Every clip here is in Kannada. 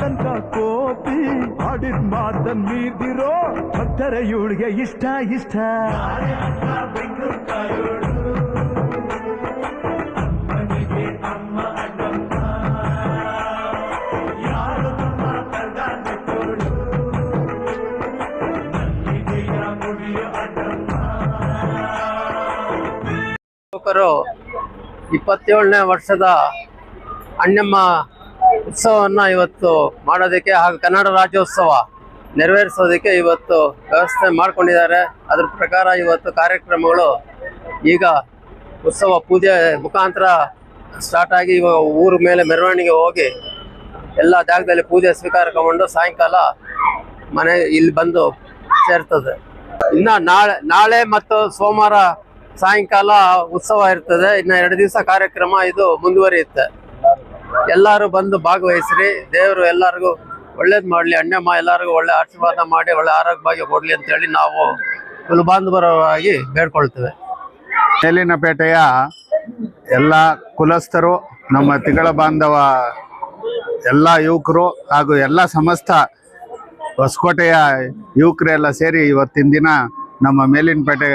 ತನಕ ಕೋಪಿ ಆಡಿದ ಮಾತನ್ ಮೀರ್ದಿರೋ ಭಕ್ತರ ಇವಳಿಗೆ ಇಷ್ಟ ಇಷ್ಟ. ಯುವಕರು ಇಪ್ಪತ್ತೇಳನೇ ವರ್ಷದ ಅಣ್ಣಮ್ಮ ಉತ್ಸವವನ್ನು ಇವತ್ತು ಮಾಡೋದಕ್ಕೆ ಹಾಗೂ ಕನ್ನಡ ರಾಜ್ಯೋತ್ಸವ ನೆರವೇರಿಸೋದಕ್ಕೆ ಇವತ್ತು ವ್ಯವಸ್ಥೆ ಮಾಡಿಕೊಂಡಿದ್ದಾರೆ. ಅದ್ರ ಪ್ರಕಾರ ಇವತ್ತು ಕಾರ್ಯಕ್ರಮಗಳು ಈಗ ಉತ್ಸವ ಪೂಜೆ ಮುಖಾಂತರ ಸ್ಟಾರ್ಟ್ ಆಗಿ ಇವಾಗ ಊರ ಮೇಲೆ ಮೆರವಣಿಗೆ ಹೋಗಿ ಎಲ್ಲ ಜಾಗದಲ್ಲಿ ಪೂಜೆ ಸ್ವೀಕಾರ ತಗೊಂಡು ಸಾಯಂಕಾಲ ಮನೆ ಇಲ್ಲಿ ಬಂದು ಸೇರ್ತದೆ. ಇನ್ನ ನಾಳೆ ನಾಳೆ ಮತ್ತು ಸೋಮವಾರ ಸಾಯಂಕಾಲ ಉತ್ಸವ ಇರ್ತದೆ. ಇನ್ನ ಎರಡು ದಿವಸ ಕಾರ್ಯಕ್ರಮ ಇದು ಮುಂದುವರಿಯುತ್ತೆ. ಎಲ್ಲರೂ ಬಂದು ಭಾಗವಹಿಸ್ರಿ. ದೇವರು ಎಲ್ಲರಿಗೂ ಒಳ್ಳೇದ್ ಮಾಡಲಿ, ಅಣ್ಣಮ್ಮ ಎಲ್ಲರಿಗೂ ಒಳ್ಳೆ ಆಶೀರ್ವಾದ ಮಾಡಿ, ಒಳ್ಳೆ ಆರೋಗ್ಯವಾಗಿ ಕೊಡಲಿ ಕೊಡ್ಲಿ ಅಂತ ಹೇಳಿ ನಾವು ಕುಲಬಾಂಧವರಾಗಿ ಬೇಡ್ಕೊಳ್ತೇವೆ. ಮೇಲಿನಪೇಟೆಯ ಎಲ್ಲ ಕುಲಸ್ಥರು, ನಮ್ಮ ತಿಗಳ ಬಾಂಧವ ಎಲ್ಲ ಯುವಕರು ಹಾಗೂ ಎಲ್ಲ ಸಮಸ್ತ ಹೊಸಕೋಟೆಯ ಯುವಕರೆಲ್ಲ ಸೇರಿ ಇವತ್ತಿನ ದಿನ ನಮ್ಮ ಮೇಲಿನಪೇಟೆ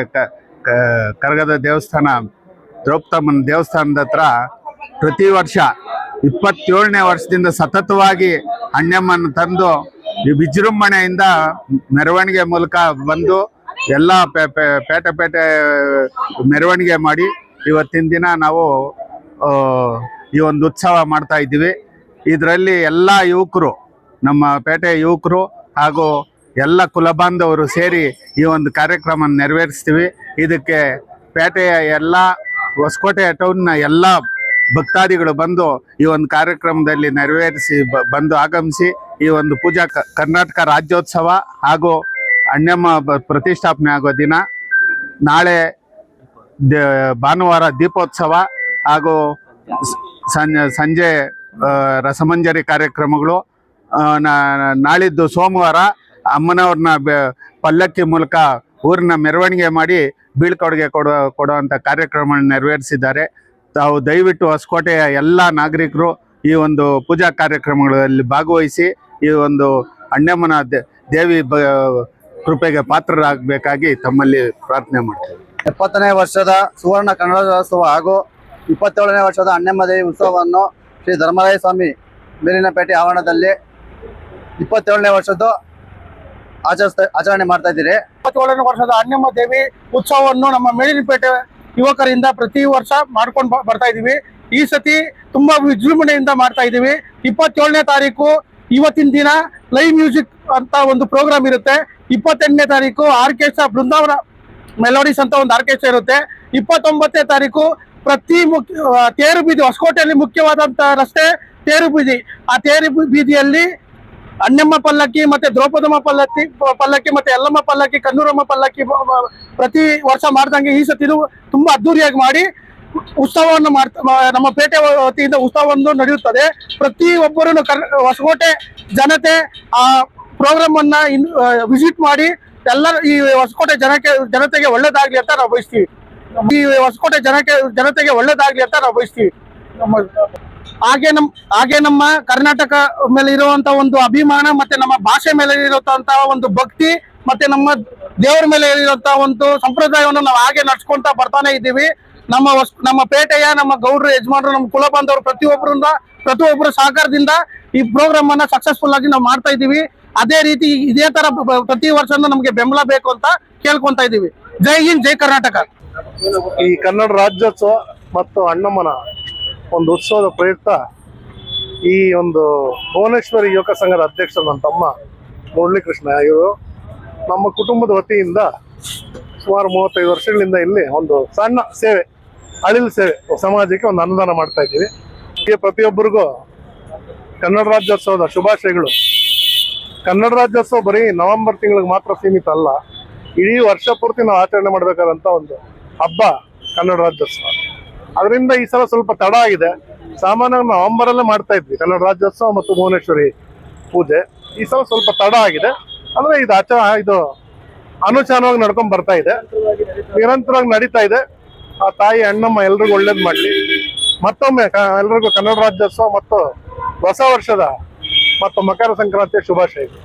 ಕರಗದ ದೇವಸ್ಥಾನ, ದ್ರೌಪದಮ್ಮನ ದೇವಸ್ಥಾನದ ಹತ್ರ ಪ್ರತಿ ವರ್ಷ ಇಪ್ಪತ್ತೇಳನೇ ವರ್ಷದಿಂದ ಸತತವಾಗಿ ಅಣ್ಣಮ್ಮನ ತಂದು ವಿಜೃಂಭಣೆಯಿಂದ ಮೆರವಣಿಗೆ ಮೂಲಕ ಬಂದು ಎಲ್ಲ ಪೇಟೆ ಪೇಟೆ, ಮೆರವಣಿಗೆ ಮಾಡಿ ಇವತ್ತಿನ ದಿನ ನಾವು ಈ ಒಂದು ಉತ್ಸವ ಮಾಡ್ತಾ ಇದ್ದೀವಿ. ಇದರಲ್ಲಿ ಎಲ್ಲ ಯುವಕರು, ನಮ್ಮ ಪೇಟೆ ಯುವಕರು ಹಾಗೂ ಎಲ್ಲ ಕುಲಬಾಂಧವರು ಸೇರಿ ಈ ಒಂದು ಕಾರ್ಯಕ್ರಮ ನೆರವೇರಿಸ್ತೀವಿ. ಇದಕ್ಕೆ ಪೇಟೆಯ ಎಲ್ಲ ಹೊಸಕೋಟೆ ಟೌನ್ನ ಎಲ್ಲ ಭಕ್ತಾದಿಗಳು ಬಂದು ಈ ಒಂದು ಕಾರ್ಯಕ್ರಮದಲ್ಲಿ ನೆರವೇರಿಸಿ ಬಂದು ಆಗಮಿಸಿ ಈ ಒಂದು ಪೂಜಾ ಕರ್ನಾಟಕ ರಾಜ್ಯೋತ್ಸವ ಹಾಗೂ ಅಣ್ಣಮ್ಮ ಪ್ರತಿಷ್ಠಾಪನೆ ಆಗೋ ದಿನ ನಾಳೆ ಭಾನುವಾರ ದೀಪೋತ್ಸವ ಹಾಗೂ ಸಂಜೆ ರಸಮಂಜರಿ ಕಾರ್ಯಕ್ರಮಗಳು ನಾಳಿದ್ದು ಸೋಮವಾರ ಅಮ್ಮನವ್ರನ್ನ ಪಲ್ಲಕ್ಕಿ ಮೂಲಕ ಊರಿನ ಮೆರವಣಿಗೆ ಮಾಡಿ ಬೀಳ್ಕೊಡುಗೆ ಕೊಡೋ ಕೊಡುವಂಥ ಕಾರ್ಯಕ್ರಮ ನೆರವೇರಿಸಿದ್ದಾರೆ. ತಾವು ದಯವಿಟ್ಟು ಹೊಸಕೋಟೆಯ ಎಲ್ಲ ನಾಗರಿಕರು ಈ ಒಂದು ಪೂಜಾ ಕಾರ್ಯಕ್ರಮಗಳಲ್ಲಿ ಭಾಗವಹಿಸಿ ಈ ಒಂದು ಅಣ್ಣಮ್ಮನ ದೇ- ದೇವಿ ಬ ಕೃಪೆಗೆ ಪಾತ್ರರಾಗಬೇಕಾಗಿ ತಮ್ಮಲ್ಲಿ ಪ್ರಾರ್ಥನೆ ಮಾಡ್ತೇವೆ. ಎಪ್ಪತ್ತನೇ ವರ್ಷದ ಸುವರ್ಣ ಕನ್ನಡೋತ್ಸವ ಹಾಗೂ ಇಪ್ಪತ್ತೇಳನೇ ವರ್ಷದ ಅಣ್ಣಮ್ಮದೇವಿ ಉತ್ಸವವನ್ನು ಶ್ರೀ ಧರ್ಮರಾಯ ಸ್ವಾಮಿ ಮೇಲಿನಪೇಟೆ ಆವರಣದಲ್ಲಿ ಇಪ್ಪತ್ತೇಳನೇ ವರ್ಷದ್ದು ಆಚರಿಸ್ತಾ ಆಚರಣೆ ಮಾಡ್ತಾ ಇದ್ದೀರಿ. ಇಪ್ಪತ್ತೇಳನೇ ವರ್ಷದ ಅಣ್ಣಮ್ಮ ದೇವಿ ಉತ್ಸವವನ್ನು ನಮ್ಮ ಮೇಲಿನಪೇಟೆ ಯುವಕರಿಂದ ಪ್ರತಿ ವರ್ಷ ಮಾಡ್ಕೊಂಡು ಬರ್ತಾ ಇದೀವಿ. ಈ ಸತಿ ತುಂಬಾ ವಿಜೃಂಭಣೆಯಿಂದ ಮಾಡ್ತಾ ಇದೀವಿ. ಇಪ್ಪತ್ತೇಳನೇ ತಾರೀಕು ಇವತ್ತಿನ ದಿನ ಲೈವ್ ಮ್ಯೂಸಿಕ್ ಅಂತ ಒಂದು ಪ್ರೋಗ್ರಾಮ್ ಇರುತ್ತೆ. ಇಪ್ಪತ್ತೆಂಟನೇ ತಾರೀಕು ಆರ್ಕೆಸ್ಟ್ರಾ ಬೃಂದಾವನ ಮೆಲೋಡಿಸ್ ಅಂತ ಒಂದು ಆರ್ಕೆಸ್ಟ್ರಾ ಇರುತ್ತೆ. ಇಪ್ಪತ್ತೊಂಬತ್ತನೇ ತಾರೀಕು ಪ್ರತಿ ಮುಖ್ಯ ತೇರು ಬೀದಿ ಹೊಸಕೋಟೆಯಲ್ಲಿ ಮುಖ್ಯವಾದಂತಹ ರಸ್ತೆ ತೇರು ಬೀದಿ. ಆ ತೇರು ಬೀದಿಯಲ್ಲಿ ಅಣ್ಣಮ್ಮ ಪಲ್ಲಕ್ಕಿ, ಮತ್ತೆ ದ್ರೌಪದಮ್ಮ ಪಲ್ಲಕ್ಕಿ ಪಲ್ಲಕ್ಕಿ, ಮತ್ತೆ ಯಲ್ಲಮ್ಮ ಪಲ್ಲಕ್ಕಿ ಕನ್ನೂರಮ್ಮ ಪಲ್ಲಕ್ಕಿ ಪ್ರತಿ ವರ್ಷ ಮಾಡ್ದಂಗೆ ಈ ಸತಿನೂ ತುಂಬಾ ಅದ್ದೂರಿಯಾಗಿ ಮಾಡಿ ಉತ್ಸವವನ್ನು ಮಾಡ್ತಾ ನಮ್ಮ ಪೇಟೆ ವತಿಯಿಂದ ಉತ್ಸವವನ್ನು ನಡೆಯುತ್ತದೆ. ಪ್ರತಿ ಒಬ್ಬರೂ ಕರ್, ಹೊಸಕೋಟೆ ಜನತೆ ಆ ಪ್ರೋಗ್ರಾಮ್ ಅನ್ನ ವಿಸಿಟ್ ಮಾಡಿ ಎಲ್ಲರೂ ಈ ಹೊಸಕೋಟೆ ಜನಕ್ಕೆ, ಜನತೆಗೆ ಒಳ್ಳೇದಾಗ್ಲಿ ಅಂತ ನಾವು ಬಯಸ್ತೀವಿ. ಈ ಹೊಸಕೋಟೆ ಜನಕ್ಕೆ, ಜನತೆಗೆ ಒಳ್ಳೇದಾಗ್ಲಿ ಅಂತ ನಾವು ಬಯಸ್ತೀವಿ. ನಮ್ಮ ಹಾಗೆ ನಮ್, ಹಾಗೆ ನಮ್ಮ ಕರ್ನಾಟಕ ಮೇಲೆ ಇರುವಂತ ಒಂದು ಅಭಿಮಾನ ಮತ್ತೆ ನಮ್ಮ ಭಾಷೆ ಮೇಲೆ ಇರುವಂತ ಒಂದು ಭಕ್ತಿ ಮತ್ತೆ ನಮ್ಮ ದೇವರ ಮೇಲೆ ಇರುವಂತ ಒಂದು ಸಂಪ್ರದಾಯವನ್ನು ನಾವು ಹಾಗೆ ನಡ್ಸ್ಕೊಂತ ಬರ್ತಾನೆ ಇದ್ದೀವಿ. ನಮ್ಮ ನಮ್ಮ ಪೇಟೆಯ ನಮ್ಮ ಗೌಡ್ರು, ಯಜಮಾನರು, ನಮ್ಮ ಕುಲ ಬಾಂಧವರು ಪ್ರತಿಯೊಬ್ಬರಿಂದ, ಪ್ರತಿಯೊಬ್ಬರ ಸಹಕಾರದಿಂದ ಈ ಪ್ರೋಗ್ರಾಮ್ ಅನ್ನ ಸಕ್ಸಸ್ಫುಲ್ ಆಗಿ ನಾವು ಮಾಡ್ತಾ ಇದ್ದೀವಿ. ಅದೇ ರೀತಿ ಇದೇ ತರ ಪ್ರತಿ ವರ್ಷನೂ ನಮಗೆ ಬೆಂಬಲ ಬೇಕು ಅಂತ ಕೇಳ್ಕೊಂತ ಇದ್ದೀವಿ. ಜೈ ಹಿಂದ್, ಜೈ ಕರ್ನಾಟಕ. ಈ ಕನ್ನಡ ರಾಜ್ಯೋತ್ಸವ ಮತ್ತು ಅಣ್ಣಮ್ಮನ ಒಂದು ಉತ್ಸವದ ಪ್ರಯುಕ್ತ ಈ ಒಂದು ಭುವನೇಶ್ವರಿ ಯುವಕ ಸಂಘದ ಅಧ್ಯಕ್ಷರು ನನ್ನ ತಮ್ಮ ಮುರಳೀಕೃಷ್ಣ ಇವರು. ನಮ್ಮ ಕುಟುಂಬದ ವತಿಯಿಂದ ಸುಮಾರು ಮೂವತ್ತೈದು ವರ್ಷಗಳಿಂದ ಇಲ್ಲಿ ಒಂದು ಸಣ್ಣ ಸೇವೆ, ಅಳಿಲು ಸೇವೆ ಸಮಾಜಕ್ಕೆ ಒಂದು ಅನುದಾನ ಮಾಡ್ತಾ ಇದ್ದೀವಿ. ಹೀಗೆ ಪ್ರತಿಯೊಬ್ಬರಿಗೂ ಕನ್ನಡ ರಾಜ್ಯೋತ್ಸವದ ಶುಭಾಶಯಗಳು. ಕನ್ನಡ ರಾಜ್ಯೋತ್ಸವ ಬರೀ ನವೆಂಬರ್ ತಿಂಗಳಿಗೆ ಮಾತ್ರ ಸೀಮಿತ ಅಲ್ಲ, ಇಡೀ ವರ್ಷ ಪೂರ್ತಿ ನಾವು ಆಚರಣೆ ಮಾಡಬೇಕಾದಂತ ಒಂದು ಹಬ್ಬ ಕನ್ನಡ ರಾಜ್ಯೋತ್ಸವ. ಅದರಿಂದ ಈ ಸಲ ಸ್ವಲ್ಪ ತಡ ಆಗಿದೆ. ಸಾಮಾನ್ಯವಾಗಿ ನವೆಂಬರ್ ಅಲ್ಲೇ ಮಾಡ್ತಾ ಇದ್ವಿ. ಕನ್ನಡ ರಾಜ್ಯೋತ್ಸವ ಮತ್ತು ಭುವನೇಶ್ವರಿ ಪೂಜೆ. ಈ ಸಲ ಸ್ವಲ್ಪ ತಡ ಆಗಿದೆ. ಅಂದ್ರೆ ಇದು ಆಚ, ಇದು ಅನುಚಾನವಾಗಿ ನಡ್ಕೊಂಡ್ ಬರ್ತಾ ಇದೆ. ನಿರಂತರವಾಗಿ ನಡೀತಾ ಇದೆ. ಆ ತಾಯಿ, ಅಣ್ಣಮ್ಮ ಎಲ್ರಿಗೂ ಒಳ್ಳೇದ್ ಮಾಡ್ಲಿ. ಮತ್ತೊಮ್ಮೆ ಎಲ್ರಿಗೂ ಕನ್ನಡ ರಾಜ್ಯೋತ್ಸವ ಮತ್ತು ಹೊಸ ವರ್ಷದ ಮತ್ತು ಮಕರ ಸಂಕ್ರಾಂತಿಯ ಶುಭಾಶಯಗಳು.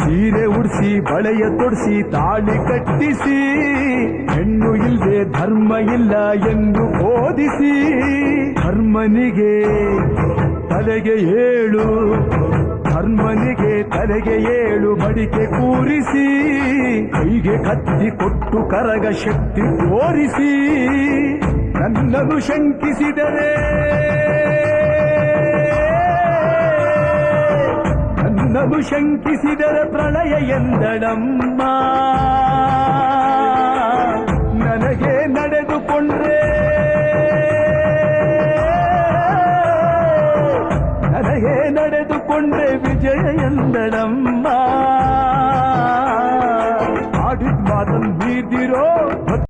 ಸೀರೆ ಉಡಿಸಿ, ಬಳೆಯ ತೊಡಿಸಿ, ತಾಳಿ ಕಟ್ಟಿಸಿ, ಹೆಣ್ಣು ಇಲ್ಲದೆ ಧರ್ಮ ಇಲ್ಲ ಎಂದು ಬೋಧಿಸಿ ಧರ್ಮನಿಗೆ ತಲೆಗೆ ಏಳು, ಧರ್ಮನಿಗೆ ತಲೆಗೆ ಏಳು ಬಡಿಕೆ ಕೂರಿಸಿ, ಕೈಗೆ ಕತ್ತಿ ಕೊಟ್ಟು ಕರಗ ಶಕ್ತಿ ತೋರಿಸಿ, ನನ್ನನ್ನು ಶಂಕಿಸಿದರೆ ನನ್ನನು ಶಂಕಿಸಿದರೆ ಪ್ರಳಯ ಎಂದಳಮ್ಮ. ನನಗೆ ನಡೆದುಕೊಂಡ್ರೆ. ನನಗೆ ನಡೆದುಕೊಂಡ್ರೆ ವಿಜಯ ಎಂದಳಮ್ಮ.